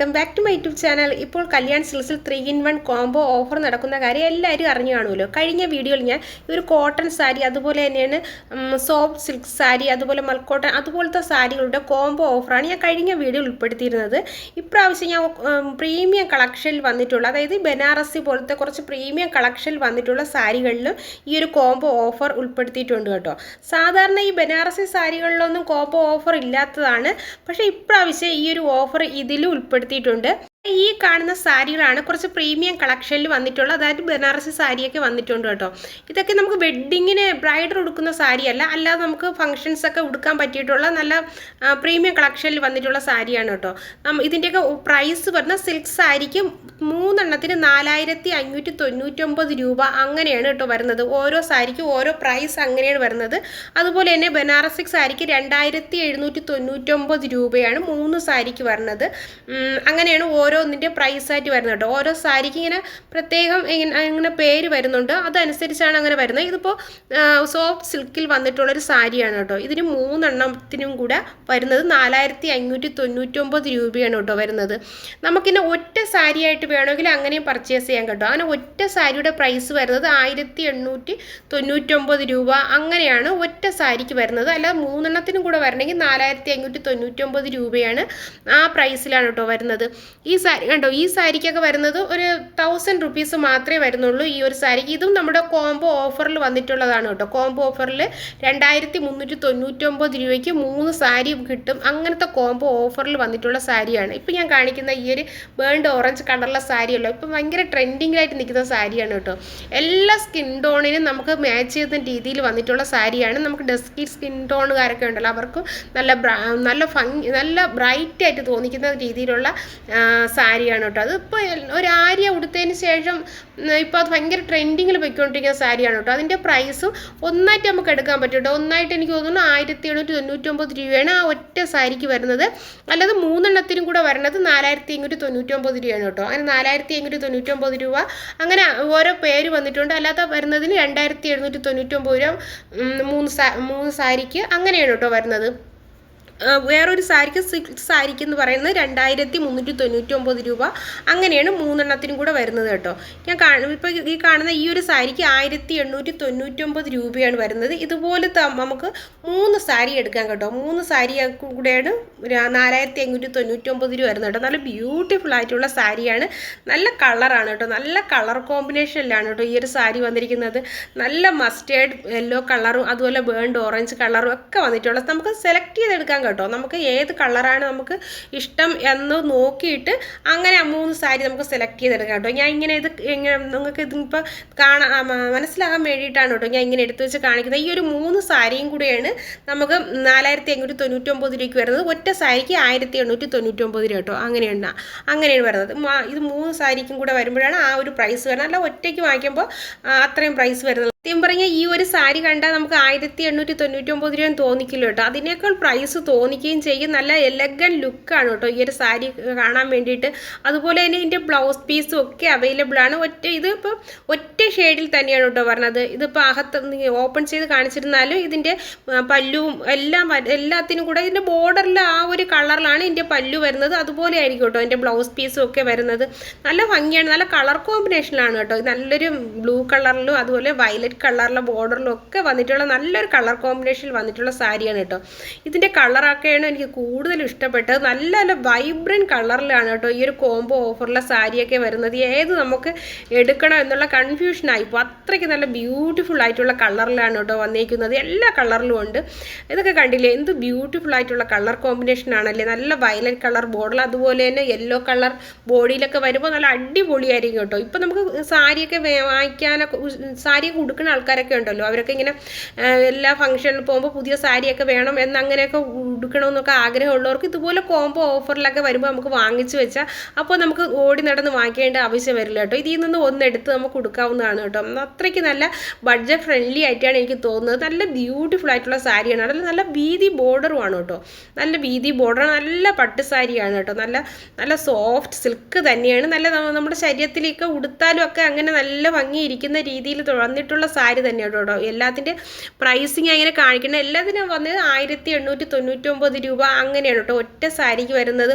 Welcome back to my YouTube channel. ഇപ്പോൾ Kalyan Silks three in one combo offer നടക്കുന്ന കാര്യം എല്ലാവരും അറിഞ്ഞു കാണുമല്ലോ. കഴിഞ്ഞ വീഡിയോയിൽ ഞാൻ ഒരു കോട്ടൺ സാരി അതുപോലെ തന്നെയാണ് സോഫ്റ്റ് സിൽക്ക് സാരി അതുപോലെ മൽക്കോട്ടൺ അതുപോലത്തെ സാരികളുടെ കോംബോ ഓഫറാണ് ഞാൻ കഴിഞ്ഞ വീഡിയോയിൽ ഉൾപ്പെടുത്തിയിരുന്നത്. ഇപ്രാവശ്യം ഞാൻ പ്രീമിയം കളക്ഷനിൽ വന്നിട്ടുള്ള അതായത് ബനാറസി പോലത്തെ കുറച്ച് പ്രീമിയം കളക്ഷനിൽ വന്നിട്ടുള്ള സാരികളിലും ഈ ഒരു കോംബോ ഓഫർ ഉൾപ്പെടുത്തിയിട്ടുണ്ട് കേട്ടോ. സാധാരണ ഈ ബനാറസി സാരികളിലൊന്നും കോംബോ ഓഫർ ഇല്ലാത്തതാണ്. പക്ഷേ ഇപ്രാവശ്യം ഈ ഒരു ഓഫർ ഇതിലും ഉൾപ്പെടുത്തിയിട്ടുണ്ട്. ഈ കാണുന്ന സാരികളാണ് കുറച്ച് പ്രീമിയം കളക്ഷനിൽ വന്നിട്ടുള്ള അതായത് ബനാറസി സാരിയൊക്കെ വന്നിട്ടുണ്ട് കേട്ടോ. ഇതൊക്കെ നമുക്ക് വെഡ്ഡിങ്ങിന് ബ്രൈഡർ ഉടുക്കുന്ന സാരിയല്ല. അല്ലാതെ നമുക്ക് ഫംഗ്ഷൻസ് ഒക്കെ ഉടുക്കാൻ പറ്റിയിട്ടുള്ള നല്ല പ്രീമിയം കളക്ഷനിൽ വന്നിട്ടുള്ള സാരിയാണ് കേട്ടോ. ഇതിന്റെയൊക്കെ പ്രൈസ് പറഞ്ഞാൽ സിൽക്ക് സാരിക്ക് മൂന്നെണ്ണത്തിന് നാലായിരത്തി അഞ്ഞൂറ്റി തൊണ്ണൂറ്റൊമ്പത് രൂപ അങ്ങനെയാണ് കേട്ടോ വരുന്നത്. ഓരോ സാരിക്കും ഓരോ പ്രൈസ് അങ്ങനെയാണ് വരുന്നത്. അതുപോലെ തന്നെ ബനാറസി സാരിക്ക് രണ്ടായിരത്തി എഴുന്നൂറ്റി തൊണ്ണൂറ്റൊമ്പത് രൂപയാണ് മൂന്ന് സാരിക്ക് വരുന്നത്. അങ്ങനെയാണ് അങ്ങനെയാണ് ഓരോന്നിന്റെ പ്രൈസായിട്ട് വരുന്നത് കേട്ടോ. ഓരോ സാരിക്ക് ഇങ്ങനെ പ്രത്യേകം ഇങ്ങനെ പേര് വരുന്നുണ്ട്. അതനുസരിച്ചാണ് അങ്ങനെ വരുന്നത്. ഇതിപ്പോൾ സോഫ്റ്റ് സിൽക്കിൽ വന്നിട്ടുള്ളൊരു സാരിയാണ് കേട്ടോ. ഇതിന് മൂന്നെണ്ണത്തിനും കൂടെ വരുന്നത് നാലായിരത്തി അഞ്ഞൂറ്റി തൊണ്ണൂറ്റൊമ്പത് രൂപയാണ് കേട്ടോ വരുന്നത്. നമുക്കിന്നെ ഒറ്റ സാരിയായിട്ട് വേണമെങ്കിൽ അങ്ങനെയും പർച്ചേസ് ചെയ്യാൻ കേട്ടോ. അങ്ങനെ ഒറ്റ സാരിയുടെ പ്രൈസ് വരുന്നത് ആയിരത്തി എണ്ണൂറ്റി തൊണ്ണൂറ്റൊമ്പത് രൂപ അങ്ങനെയാണ് ഒറ്റ സാരിക്ക് വരുന്നത്. അല്ല മൂന്നെണ്ണത്തിനും കൂടെ വരണമെങ്കിൽ നാലായിരത്തി അഞ്ഞൂറ്റി തൊണ്ണൂറ്റൊമ്പത് രൂപയാണ് ആ പ്രൈസിലാണ് കേട്ടോ വരുന്നത്. ഈ സാരി കണ്ടോ ഈ സാരിക്കൊക്കെ വരുന്നത് ഒരു തൗസൻഡ് റുപ്പീസ് മാത്രമേ വരുന്നുള്ളൂ. ഈ ഒരു സാരിക്ക് ഇതും നമ്മുടെ കോംബോ ഓഫറിൽ വന്നിട്ടുള്ളതാണ് കേട്ടോ. കോംബോ ഓഫറിൽ രണ്ടായിരത്തി മുന്നൂറ്റി തൊണ്ണൂറ്റൊമ്പത് രൂപയ്ക്ക് മൂന്ന് സാരി കിട്ടും. അങ്ങനത്തെ കോംബോ ഓഫറിൽ വന്നിട്ടുള്ള സാരിയാണ്. ഇപ്പം ഞാൻ കാണിക്കുന്ന ഈ ഒരു ബേൺഡ് ഓറഞ്ച് കളറുള്ള സാരിയല്ലോ. ഇപ്പം ഭയങ്കര ട്രെൻഡിങ്ങിലായിട്ട് നിൽക്കുന്ന സാരിയാണ് കേട്ടോ. എല്ലാ സ്കിൻ ടോണിനും നമുക്ക് മാച്ച് ചെയ്യുന്ന രീതിയിൽ വന്നിട്ടുള്ള സാരിയാണ്. നമുക്ക് ഡെസ്കി സ്കിൻ ടോണുകാരൊക്കെ ഉണ്ടല്ലോ. അവർക്കും നല്ല നല്ല ഭംഗി നല്ല ബ്രൈറ്റ് ആയിട്ട് തോന്നിക്കുന്ന രീതിയിലുള്ള സാരിയാണ് കേട്ടോ. അത് ഇപ്പോൾ ഒരു ആര്യ ഉടുത്തതിന് ശേഷം ഇപ്പോൾ അത് ഭയങ്കര ട്രെൻഡിങ്ങിൽ പോയിക്കൊണ്ടിരിക്കുന്ന സാരിയാണ് കേട്ടോ. അതിന്റെ പ്രൈസും ഒന്നായിട്ട് നമുക്ക് എടുക്കാൻ പറ്റും കേട്ടോ. ഒന്നായിട്ട് എനിക്ക് തോന്നുന്നു ആയിരത്തി എണ്ണൂറ്റി തൊണ്ണൂറ്റൊമ്പത് രൂപയാണ് ആ ഒറ്റ സാരിക്ക് വരുന്നത്. അല്ലാതെ മൂന്നെണ്ണത്തിനും കൂടെ വരുന്നത് നാലായിരത്തി അഞ്ഞൂറ്റി തൊണ്ണൂറ്റൊമ്പത് രൂപയാണ് കേട്ടോ. അങ്ങനെ നാലായിരത്തി അഞ്ഞൂറ്റി തൊണ്ണൂറ്റൊമ്പത് രൂപ. അങ്ങനെ ഓരോ പേര് വന്നിട്ടുണ്ട്. അല്ലാതെ വരുന്നതിന് രണ്ടായിരത്തി എഴുന്നൂറ്റി തൊണ്ണൂറ്റൊമ്പത് രൂപ മൂന്ന് സാ മൂന്ന് സാരിക്ക് അങ്ങനെയാണ് കേട്ടോ വരുന്നത്. വേറൊരു സാരിക്ക് സിൽക്ക് സാരിക്ക് എന്ന് പറയുന്നത് രണ്ടായിരത്തി മുന്നൂറ്റി തൊണ്ണൂറ്റി ഒമ്പത് രൂപ. അങ്ങനെയാണ് മൂന്നെണ്ണത്തിനും കൂടെ വരുന്നത് കേട്ടോ. ഞാൻ ഇപ്പോൾ ഈ കാണുന്ന ഈ ഒരു സാരിക്ക് ആയിരത്തി എണ്ണൂറ്റി തൊണ്ണൂറ്റി ഒമ്പത് രൂപയാണ് വരുന്നത്. ഇതുപോലത്തെ നമുക്ക് മൂന്ന് സാരി എടുക്കാം കേട്ടോ. മൂന്ന് സാരി കൂടെയാണ് നാലായിരത്തി അഞ്ഞൂറ്റി തൊണ്ണൂറ്റി ഒമ്പത് രൂപ വരുന്നത് കേട്ടോ. നല്ല ബ്യൂട്ടിഫുൾ ആയിട്ടുള്ള സാരിയാണ്. നല്ല കളറാണ് കേട്ടോ. നല്ല കളർ കോമ്പിനേഷനിലാണ് കേട്ടോ ഈ ഒരു സാരി വന്നിരിക്കുന്നത്. നല്ല മസ്റ്റേർഡ് യെല്ലോ കളറും അതുപോലെ ബേൺഡ് ഓറഞ്ച് കളറും ഒക്കെ വന്നിട്ടുള്ളത് നമുക്ക് സെലക്ട് ചെയ്തെടുക്കാം കേട്ടോ. നമുക്ക് ഏത് കളറാണ് നമുക്ക് ഇഷ്ടം എന്ന് നോക്കിയിട്ട് അങ്ങനെ മൂന്ന് സാരി നമുക്ക് സെലക്ട് ചെയ്തെടുക്കാം കേട്ടോ. ഞാൻ ഇങ്ങനെ ഇത് ഇങ്ങനെ നിങ്ങൾക്ക് ഇതിപ്പോൾ കാണാൻ മനസ്സിലാകാൻ വേണ്ടിയിട്ടാണ് കേട്ടോ ഞാൻ ഇങ്ങനെ എടുത്തു വെച്ച് കാണിക്കുന്നത്. ഈ ഒരു മൂന്ന് സാരിയും കൂടിയാണ് നമുക്ക് നാലായിരത്തി എണ്ണൂറ്റി തൊണ്ണൂറ്റൊമ്പത് രൂപയ്ക്ക് വരുന്നത്. ഒറ്റ സാരിക്ക് ആയിരത്തി എണ്ണൂറ്റി തൊണ്ണൂറ്റൊമ്പത് രൂപ കേട്ടോ. അങ്ങനെയാണ് അങ്ങനെയാണ് വരുന്നത്. ഇത് മൂന്ന് സാരിക്കും കൂടെ വരുമ്പോഴാണ് ആ ഒരു പ്രൈസ് വരുന്നത്. അല്ല ഒറ്റയ്ക്ക് വാങ്ങിക്കുമ്പോൾ അത്രയും പ്രൈസ് വരുന്നത് സത്യം പറഞ്ഞാൽ ഈ ഒരു സാരി കണ്ടാൽ നമുക്ക് ആയിരത്തി എണ്ണൂറ്റി തൊണ്ണൂറ്റി ഒമ്പത് രൂപ തോന്നിക്കില്ല കേട്ടോ. അതിനേക്കാൾ പ്രൈസ് തോന്നിക്കുകയും ചെയ്യും. നല്ല എലഗൻ ലുക്കാണ് കേട്ടോ ഈ ഒരു സാരി കാണാൻ വേണ്ടിയിട്ട്. അതുപോലെ തന്നെ ഇതിന്റെ ബ്ലൗസ് പീസും ഒക്കെ അവൈലബിൾ ആണ്. ഒറ്റ ഇത് ഒറ്റ ഷെയ്ഡിൽ തന്നെയാണ് കേട്ടോ പറഞ്ഞത് ഇതിപ്പോൾ അകത്ത് ഓപ്പൺ ചെയ്ത് കാണിച്ചിരുന്നാലും ഇതിന്റെ പല്ലുവും എല്ലാം എല്ലാത്തിനും കൂടെ ഇതിന്റെ ബോർഡറിൽ ആ ഒരു കളറിലാണ് ഇതിന്റെ പല്ലു വരുന്നത്. അതുപോലെ ആയിരിക്കും കേട്ടോ ഇതിന്റെ ബ്ലൗസ് പീസും ഒക്കെ വരുന്നത്. നല്ല ഭംഗിയാണ്. നല്ല കളർ കോമ്പിനേഷനിലാണ് കേട്ടോ. നല്ലൊരു ബ്ലൂ കളറിലും അതുപോലെ വയലറ്റ് കളറിലെ ബോർഡറിലും ഒക്കെ വന്നിട്ടുള്ള നല്ലൊരു കളർ കോമ്പിനേഷനിൽ വന്നിട്ടുള്ള സാരിയാണ് കേട്ടോ. ഇതിന്റെ കളറൊക്കെയാണ് എനിക്ക് കൂടുതൽ ഇഷ്ടപ്പെട്ടത്. നല്ല നല്ല വൈബ്രന്റ് കളറിലാണ് കേട്ടോ ഈ ഒരു കോംബോ ഓഫറിലെ സാരിയൊക്കെ വരുന്നത്. ഏത് നമുക്ക് എടുക്കണം എന്നുള്ള കൺഫ്യൂഷനായി ഇപ്പോൾ അത്രയ്ക്ക് നല്ല ബ്യൂട്ടിഫുൾ ആയിട്ടുള്ള കളറിലാണ് കേട്ടോ വന്നിരിക്കുന്നത്. എല്ലാ കളറിലും ഉണ്ട്. ഇതൊക്കെ കണ്ടില്ലേ? എന്ത് ബ്യൂട്ടിഫുൾ ആയിട്ടുള്ള കളർ കോമ്പിനേഷൻ ആണല്ലേ? നല്ല വയലറ്റ് കളർ ബോർഡർ അതുപോലെ തന്നെ യെല്ലോ കളർ ബോഡിയിലൊക്കെ വരുമ്പോൾ നല്ല അടിപൊളിയായിരിക്കും കേട്ടോ. ഇപ്പം നമുക്ക് സാരിയൊക്കെ വാങ്ങിക്കാനൊക്കെ സാരിയൊക്കെ ഉടുക്കുന്ന ആൾക്കാരൊക്കെ ഉണ്ടല്ലോ. അവരൊക്കെ ഇങ്ങനെ എല്ലാ ഫംഗ്ഷനിൽ പോകുമ്പോൾ പുതിയ സാരിയൊക്കെ വേണം എന്നങ്ങനെയൊക്കെ ഉടുക്കണമെന്നൊക്കെ ആഗ്രഹമുള്ളവർക്ക് ഇതുപോലെ കോംബോ ഓഫറിലൊക്കെ വരുമ്പോൾ നമുക്ക് വാങ്ങിച്ചു വെച്ചാൽ അപ്പോൾ നമുക്ക് ഓടി നടന്ന് വാങ്ങിക്കേണ്ട ആവശ്യം വരില്ല കേട്ടോ. ഇതിൽ നിന്ന് ഒന്നെടുത്ത് നമുക്ക് കൊടുക്കാവുന്നതാണ് കേട്ടോ. അത്രയ്ക്ക് നല്ല ബഡ്ജറ്റ് ഫ്രണ്ട്ലി ആയിട്ടാണ് എനിക്ക് തോന്നുന്നത്. നല്ല ബ്യൂട്ടിഫുൾ ആയിട്ടുള്ള സാരിയാണ്. അതിൽ നല്ല വീതി ബോർഡറുമാണ് കേട്ടോ. നല്ല വീതി ബോർഡർ നല്ല പട്ട് സാരിയാണ് കേട്ടോ. നല്ല നല്ല സോഫ്റ്റ് സിൽക്ക് തന്നെയാണ്. നല്ല നമ്മുടെ ശരീരത്തിലേക്ക് ഉടുത്താലും ഒക്കെ അങ്ങനെ നല്ല ഭംഗിയിരിക്കുന്ന രീതിയിൽ വന്നിട്ടുള്ള സാരി തന്നെയാണ് കേട്ടോ. എല്ലാത്തിന്റെ പ്രൈസിങ് അങ്ങനെ കാണിക്കുന്നത് എല്ലാത്തിനും വന്നത് ആയിരത്തി എണ്ണൂറ്റി തൊണ്ണൂറ്റൊമ്പത് രൂപ അങ്ങനെയാണ് കേട്ടോ ഒറ്റ സാരിക്ക് വരുന്നത്.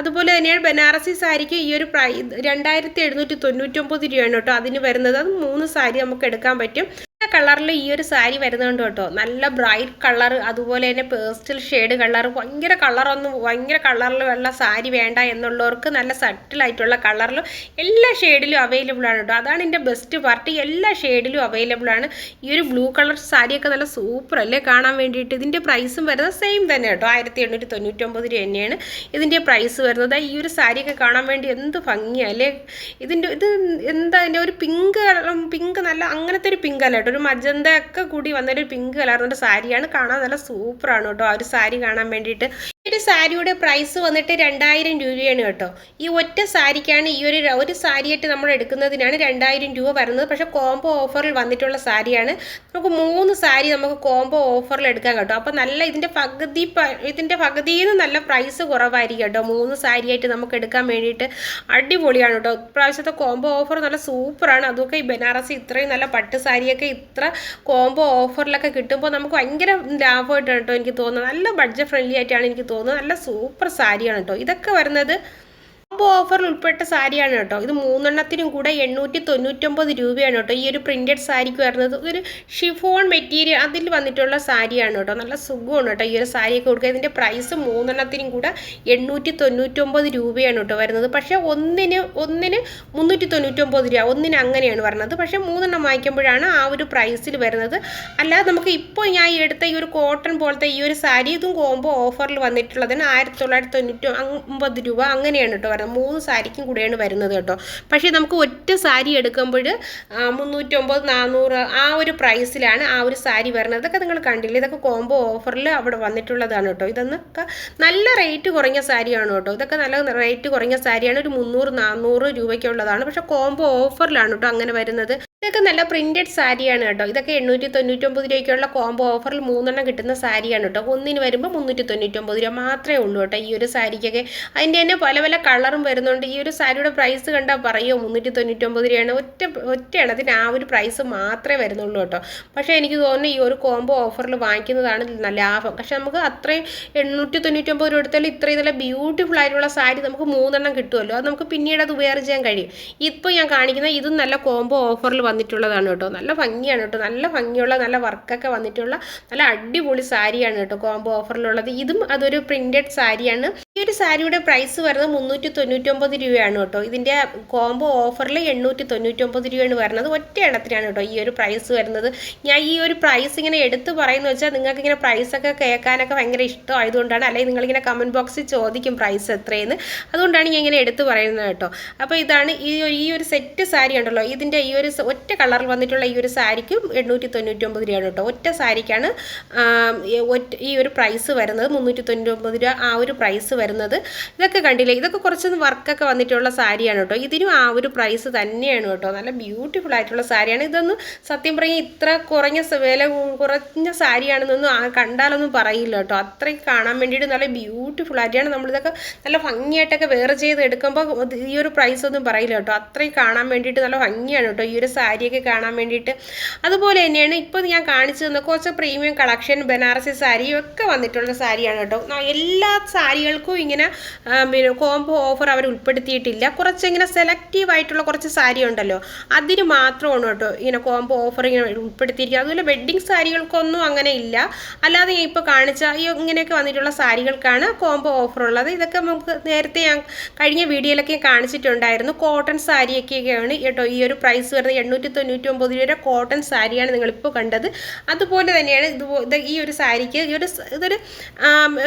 അതുപോലെ തന്നെയാണ് ബനാറസി സാരിക്ക് ഈ ഒരു പ്രൈ രണ്ടായിരത്തി എഴുന്നൂറ്റി തൊണ്ണൂറ്റൊമ്പത് രൂപയാണ് കേട്ടോ അതിന് വരുന്നത്. അത് മൂന്ന് സാരി നമുക്ക് എടുക്കാൻ പറ്റും. കളറിൽ ഈ ഒരു സാരി വരുന്നുണ്ട് കേട്ടോ. നല്ല ബ്രൈറ്റ് കളർ അതുപോലെ തന്നെ പേസ്റ്റൽ ഷെയ്ഡ് കളർ ഭയങ്കര കളറൊന്നും ഭയങ്കര കളറിൽ ഉള്ള സാരി വേണ്ട എന്നുള്ളവർക്ക് നല്ല സട്ടിലായിട്ടുള്ള കളറിലും എല്ലാ ഷെയ്ഡിലും അവൈലബിൾ ആണ് കേട്ടോ. അതാണ് എന്റെ ബെസ്റ്റ് പാർട്ടി എല്ലാ ഷെയ്ഡിലും അവൈലബിൾ ആണ്. ഈ ഒരു ബ്ലൂ കളർ സാരിയൊക്കെ നല്ല സൂപ്പർ അല്ലേ? കാണാൻ വേണ്ടിയിട്ട്. ഇതിന്റെ പ്രൈസും വരുന്നത് സെയിം തന്നെ കേട്ടോ. ആയിരത്തി എണ്ണൂറ്റി തൊണ്ണൂറ്റൊമ്പത് രൂപ തന്നെയാണ് ഇതിന്റെ പ്രൈസ് വരുന്നത്. ഈ ഒരു സാരിയൊക്കെ കാണാൻ വേണ്ടി എന്ത് ഭംഗിയാണ് അല്ലേ? ഇതിന്റെ ഇത് എന്താ ഒരു പിങ്ക് പിങ്ക് നല്ല അങ്ങനത്തെ ഒരു പിങ്ക് അല്ല കേട്ടോ. ഒരു മജന്ത ഒക്കെ കൂടി വന്നൊരു പിങ്ക് കലർന്നൊരു സാരിയാണ്. കാണാൻ നല്ല സൂപ്പറാണ് കേട്ടോ. ആ ഒരു സാരി കാണാൻ വേണ്ടിയിട്ട്. ഒരു സാരിയുടെ പ്രൈസ് വന്നിട്ട് രണ്ടായിരം രൂപയാണ് കേട്ടോ. ഈ ഒറ്റ സാരിക്കാണ് ഈ ഒരു ഒരു സാരിയായിട്ട് നമ്മൾ എടുക്കുന്നതിനാണ് രണ്ടായിരം രൂപ വരുന്നത്. പക്ഷേ കോംബോ ഓഫറിൽ വന്നിട്ടുള്ള സാരിയാണ്. നമുക്ക് മൂന്ന് സാരി നമുക്ക് കോംബോ ഓഫറിൽ എടുക്കാൻ കേട്ടോ. അപ്പോൾ നല്ല ഇതിന്റെ പകുതി ഇതിന്റെ പകുതിയിൽ നിന്ന് നല്ല പ്രൈസ് കുറവായിരിക്കും കേട്ടോ. മൂന്ന് സാരിയായിട്ട് നമുക്ക് എടുക്കാൻ വേണ്ടിയിട്ട് അടിപൊളിയാണ് കേട്ടോ. ഇപ്രാവശ്യത്തെ കോംബോ ഓഫർ നല്ല സൂപ്പറാണ് അതൊക്കെ ഈ ബനാറസി ഇത്രയും നല്ല പട്ട് സാരിയൊക്കെ ഇത്ര കോംബോ ഓഫറിലൊക്കെ കിട്ടുമ്പോൾ നമുക്ക് ഭയങ്കര ലാഭമായിട്ടാണ് കേട്ടോ എനിക്ക് തോന്നുന്നത്. നല്ല ബഡ്ജറ്റ് ഫ്രണ്ട്ലി ആയിട്ടാണ് എനിക്ക് തോന്നുന്നത്. നല്ല സൂപ്പർ സാരിയാണ് കേട്ടോ ഇതൊക്കെ വരുന്നത് കോംബോ ഓഫറിൽ ഉൾപ്പെട്ട സാരിയാണ് കേട്ടോ. ഇത് മൂന്നെണ്ണത്തിനും കൂടെ എണ്ണൂറ്റി തൊണ്ണൂറ്റൊമ്പത് രൂപയാണ് കേട്ടോ. ഈ ഒരു പ്രിന്റഡ് സാരിക്ക് വരുന്നത്. ഒരു ഷിഫോൺ മെറ്റീരിയൽ അതിൽ വന്നിട്ടുള്ള സാരിയാണ് കേട്ടോ. നല്ല സുഖമാണ് കേട്ടോ ഈ ഒരു സാരിയൊക്കെ കൊടുക്കുക ഇതിന്റെ പ്രൈസ് മൂന്നെണ്ണത്തിനും കൂടെ എണ്ണൂറ്റി തൊണ്ണൂറ്റൊമ്പത് രൂപയാണ് കേട്ടോ വരുന്നത്. പക്ഷേ ഒന്നിന് ഒന്നിന് മുന്നൂറ്റി തൊണ്ണൂറ്റൊമ്പത് രൂപ ഒന്നിന് അങ്ങനെയാണ് വരുന്നത്. പക്ഷേ മൂന്നെണ്ണം വാങ്ങിക്കുമ്പോഴാണ് ആ ഒരു പ്രൈസിൽ വരുന്നത്. അല്ലാതെ നമുക്ക് ഇപ്പോൾ ഞാൻ എടുത്ത ഈ ഒരു കോട്ടൺ പോലത്തെ ഈ ഒരു സാരി ഇതും കോംബോ ഓഫറിൽ വന്നിട്ടുള്ളതിന് ആയിരത്തി തൊള്ളായിരത്തി തൊണ്ണൂറ്റി ഒമ്പത് രൂപ അങ്ങനെയാണ് കേട്ടോ വരുന്നത്. മൂന്ന് സാരിക്കും കൂടെയാണ് വരുന്നത് കേട്ടോ. പക്ഷേ നമുക്ക് ഒറ്റ സാരി എടുക്കുമ്പോൾ മുന്നൂറ്റൊമ്പത് നാനൂറ് ആ ഒരു പ്രൈസിലാണ് ആ ഒരു സാരി വരുന്നത്. ഇതൊക്കെ നിങ്ങൾ കണ്ടില്ലേ? ഇതൊക്കെ കോംബോ ഓഫറിൽ അവിടെ വന്നിട്ടുള്ളതാണ് കേട്ടോ. ഇതൊന്നൊക്കെ നല്ല റേറ്റ് കുറഞ്ഞ സാരിയാണ് കേട്ടോ. ഇതൊക്കെ നല്ല റേറ്റ് കുറഞ്ഞ സാരിയാണ്. ഒരു മുന്നൂറ് നാനൂറ് രൂപയ്ക്കുള്ളതാണ്. പക്ഷേ കോംബോ ഓഫറിലാണ് കേട്ടോ അങ്ങനെ വരുന്നത്. ഇതൊക്കെ നല്ല പ്രിന്റഡ് സാരിയാണ് കേട്ടോ. ഇതൊക്കെ എണ്ണൂറ്റി തൊണ്ണൂറ്റൊമ്പത് രൂപയ്ക്കുള്ള കോംബോ ഓഫറിൽ മൂന്നെണ്ണം കിട്ടുന്ന സാരിയാണ് കേട്ടോ. ഒന്നിന് വരുമ്പോൾ മുന്നൂറ്റി തൊണ്ണൂറ്റൊമ്പത് രൂപ മാത്രമേ ഉള്ളൂ കേട്ടോ ഈ ഒരു സാരിക്കൊക്കെ. അതിന്റെ തന്നെ പല പല കളറും വരുന്നുണ്ട്. ഈ ഒരു സാരിയുടെ പ്രൈസ് കണ്ടാൽ പറയുമോ മുന്നൂറ്റി തൊണ്ണൂറ്റൊമ്പത് രൂപയാണ്. ഒറ്റ ഒറ്റ എണ്ണത്തിന് ആ ഒരു പ്രൈസ് മാത്രമേ വരുന്നുള്ളൂ കേട്ടോ. പക്ഷേ എനിക്ക് തോന്നുന്നു ഈ ഒരു കോംബോ ഓഫറിൽ വാങ്ങിക്കുന്നതാണ് ലാഭം. പക്ഷേ നമുക്ക് അത്രയും എണ്ണൂറ്റി തൊണ്ണൂറ്റൊമ്പത് രൂപ എടുത്താലും ഇത്രയും നല്ല ബ്യൂട്ടിഫുൾ ആയിട്ടുള്ള സാരി നമുക്ക് മൂന്നെണ്ണം കിട്ടുമല്ലോ. അത് നമുക്ക് പിന്നീട് അത് ചെയ്യാൻ കഴിയും. ഇപ്പോൾ ഞാൻ കാണിക്കുന്ന ഇതും നല്ല കോംബോ ഓഫറിൽ വന്നിട്ടുള്ളതാണ് കേട്ടോ. നല്ല ഭംഗിയാണ് കേട്ടോ. നല്ല ഭംഗിയുള്ള നല്ല വർക്കൊക്കെ വന്നിട്ടുള്ള നല്ല അടിപൊളി സാരിയാണ് കേട്ടോ. കോംബോ ഓഫറിലുള്ളത് ഇതും അതൊരു പ്രിന്റഡ് സാരിയാണ്. ഈ ഒരു സാരിയുടെ പ്രൈസ് വരുന്നത് മുന്നൂറ്റി തൊണ്ണൂറ്റൊമ്പത് രൂപയാണ് കേട്ടോ. ഇതിന്റെ കോംബോ ഓഫറിൽ എണ്ണൂറ്റി തൊണ്ണൂറ്റൊമ്പത് രൂപയാണ് വരുന്നത്. ഒറ്റ എണ്ണത്തിനാണ് കേട്ടോ ഈ ഒരു പ്രൈസ് വരുന്നത്. ഞാൻ ഈ ഒരു പ്രൈസ് ഇങ്ങനെ എടുത്ത് പറയുന്നത് വെച്ചാൽ നിങ്ങൾക്ക് ഇങ്ങനെ പ്രൈസൊക്കെ കേൾക്കാനൊക്കെ ഭയങ്കര ഇഷ്ടമായതുകൊണ്ടാണ്. അല്ലെങ്കിൽ നിങ്ങളിങ്ങനെ കമന്റ് ബോക്സിൽ ചോദിക്കും പ്രൈസ് എത്രയെന്ന്. അതുകൊണ്ടാണ് ഞാൻ ഇങ്ങനെ എടുത്ത് പറയുന്നത് കേട്ടോ. അപ്പോൾ ഇതാണ് ഈ ഒരു ഈ ഒരു സെറ്റ് സാരി ഉണ്ടല്ലോ. ഇതിന്റെ ഈ ഒരു ഒറ്റ കളറിൽ വന്നിട്ടുള്ള ഈ ഒരു സാരിക്കും എണ്ണൂറ്റി തൊണ്ണൂറ്റൊമ്പത് രൂപയാണ് കേട്ടോ. ഒറ്റ സാരിക്കാണ് ഈ ഒരു പ്രൈസ് വരുന്നത് മുന്നൂറ്റി തൊണ്ണൂറ്റൊമ്പത് രൂപ ആ ഒരു പ്രൈസ് വരുന്നത് ഇതൊക്കെ കണ്ടില്ലേ? ഇതൊക്കെ കുറച്ചൊന്ന് വർക്കൊക്കെ വന്നിട്ടുള്ള സാരിയാണ് കേട്ടോ. ഇതിനും ആ ഒരു പ്രൈസ് തന്നെയാണ് കേട്ടോ. നല്ല ബ്യൂട്ടിഫുൾ ആയിട്ടുള്ള സാരിയാണ്. ഇതൊന്നും സത്യം പറഞ്ഞാൽ ഇത്ര കുറഞ്ഞ വില കുറഞ്ഞ സാരിയാണെന്നൊന്നും ആ കണ്ടാലൊന്നും പറയില്ല കേട്ടോ. അത്രയും കാണാൻ വേണ്ടിയിട്ട് നല്ല ബ്യൂട്ടിഫുൾ ആയിട്ടാണ് നമ്മളിതൊക്കെ നല്ല ഭംഗിയായിട്ടൊക്കെ വേറെ ചെയ്ത് എടുക്കുമ്പോൾ ഈ ഒരു പ്രൈസ് ഒന്നും പറയില്ല കേട്ടോ. അത്രയും കാണാൻ വേണ്ടിയിട്ട് നല്ല ഭംഗിയാണ് കേട്ടോ. ഈ ഒരു സാരിയൊക്കെ കാണാൻ വേണ്ടിയിട്ട്. അതുപോലെ തന്നെയാണ് ഇപ്പോൾ ഞാൻ കാണിച്ചു തന്ന കുറച്ച് പ്രീമിയം കളക്ഷൻ ബനാറസി സാരി ഒക്കെ വന്നിട്ടുള്ള സാരിയാണ് കേട്ടോ. എല്ലാ സാരികൾക്കും ഇങ്ങനെ പിന്നെ കോംബോ ഓഫർ അവർ ഉൾപ്പെടുത്തിയിട്ടില്ല. കുറച്ച് ഇങ്ങനെ സെലക്റ്റീവ് ആയിട്ടുള്ള കുറച്ച് സാരി ഉണ്ടല്ലോ. അതിന് മാത്രമാണ് കേട്ടോ ഇങ്ങനെ കോംബോ ഓഫർ ഇങ്ങനെ ഉൾപ്പെടുത്തിയിരിക്കുക അതുപോലെ വെഡ്ഡിങ് സാരികൾക്കൊന്നും അങ്ങനെ ഇല്ല. അല്ലാതെ ഇപ്പോൾ കാണിച്ച ഈ ഇങ്ങനെയൊക്കെ വന്നിട്ടുള്ള സാരികൾക്കാണ് കോംബോ ഓഫർ ഉള്ളത്. ഇതൊക്കെ നമുക്ക് നേരത്തെ ഞാൻ കഴിഞ്ഞ വീഡിയോയിലൊക്കെ കാണിച്ചിട്ടുണ്ടായിരുന്നു. കോട്ടൺ സാരിയൊക്കെയാണ് കേട്ടോ ഈ ഒരു പ്രൈസ് വരുന്നത്. എണ്ണൂറ്റി തൊണ്ണൂറ്റി ഒമ്പത് രൂപയുടെ കോട്ടൺ സാരിയാണ് നിങ്ങളിപ്പോൾ കണ്ടത്. അതുപോലെ തന്നെയാണ് ഇത് ഈ ഒരു സാരിക്ക് ഈ ഒരു ഇതൊരു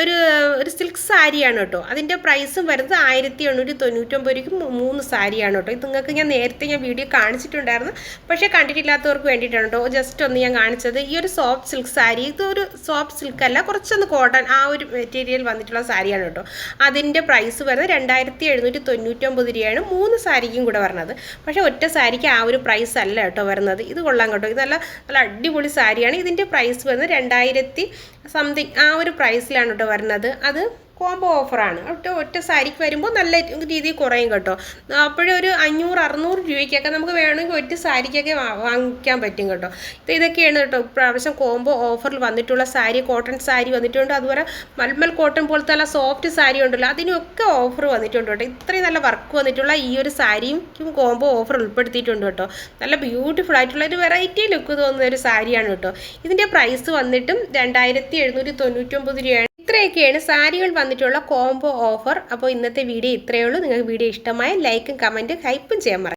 ഒരു ഒരു സിൽക്ക് സാരിയാണ് കേട്ടോ. അതിന്റെ പ്രൈസും വരുന്നത് ആയിരത്തി എണ്ണൂറ്റി തൊണ്ണൂറ്റൊമ്പത് രൂപയ്ക്ക് മൂന്ന് സാരിയാണ് കേട്ടോ. ഇത് നിങ്ങൾക്ക് ഞാൻ നേരത്തെ ഞാൻ വീഡിയോ കാണിച്ചിട്ടുണ്ടായിരുന്നു. പക്ഷേ കണ്ടിട്ടില്ലാത്തവർക്ക് വേണ്ടിയിട്ടാണ് കേട്ടോ. ജസ്റ്റ് ഒന്ന് ഞാൻ കാണിച്ചത്. ഈ ഒരു സോഫ്റ്റ് സിൽക്ക് സാരി ഇതൊരു സോഫ്റ്റ് സിൽക്ക് അല്ല കുറച്ചൊന്ന് കോട്ടൺ ആ ഒരു മെറ്റീരിയൽ വന്നിട്ടുള്ള സാരിയാണ് കേട്ടോ. അതിന്റെ പ്രൈസ് വരുന്നത് രണ്ടായിരത്തി എഴുന്നൂറ്റി തൊണ്ണൂറ്റൊമ്പത് രൂപയാണ് മൂന്ന് സാരിക്കും കൂടെ വരുന്നത്. പക്ഷേ ഒറ്റ സാരിക്ക് ആ ഒരു പ്രൈസ് അല്ല കേട്ടോ വരുന്നത്. ഇത് കൊള്ളാം കേട്ടോ. ഇത് നല്ല നല്ല അടിപൊളി സാരിയാണ്. ഇതിന്റെ പ്രൈസ് വരുന്നത് രണ്ടായിരത്തി സംതിങ് ആ ഒരു പ്രൈസിലാണ് കേട്ടോ വരുന്നത്. അത് കോംബോ ഓഫറാണ് ഒറ്റ ഒറ്റ സാരിക്ക് വരുമ്പോൾ നല്ല രീതിയിൽ കുറയും കേട്ടോ. അപ്പോഴൊരു അഞ്ഞൂറ് അറുന്നൂറ് രൂപയ്ക്കൊക്കെ നമുക്ക് വേണമെങ്കിൽ ഒറ്റ സാരിക്കൊക്കെ വാങ്ങിക്കാൻ പറ്റും കേട്ടോ. ഇത് ഇതൊക്കെയാണ് കേട്ടോ. ഇപ്രാവശ്യം കോംബോ ഓഫറിൽ വന്നിട്ടുള്ള സാരി കോട്ടൺ സാരി വന്നിട്ടുണ്ട്. അതുപോലെ മൽമൽ കോട്ടൺ പോലത്തെ നല്ല സോഫ്റ്റ് സാരി ഉണ്ടല്ലോ. അതിനൊക്കെ ഓഫർ വന്നിട്ടുണ്ട് കേട്ടോ. ഇത്രയും നല്ല വർക്ക് വന്നിട്ടുള്ള ഈ ഒരു സാരിയും കോംബോ ഓഫർ ഉൾപ്പെടുത്തിയിട്ടുണ്ട് കേട്ടോ. നല്ല ബ്യൂട്ടിഫുൾ ആയിട്ടുള്ള ഒരു വെറൈറ്റി ലുക്ക് തോന്നുന്ന ഒരു സാരിയാണ് കേട്ടോ. ഇതിന്റെ പ്രൈസ് വന്നിട്ടും രണ്ടായിരത്തി എഴുന്നൂറ്റി തൊണ്ണൂറ്റൊമ്പത് രൂപയാണ്. ഇത്രയൊക്കെയാണ് സാരികൾ വന്നിട്ടുള്ള കോംബോ ഓഫർ അപ്പോൾ ഇന്നത്തെ വീഡിയോ ഇത്രയേ ഉള്ളൂ. നിങ്ങൾക്ക് വീഡിയോ ഇഷ്ടമായ ലൈക്കും കമന്റും ഹൈപ്പും ചെയ്യാൻ മറക്കും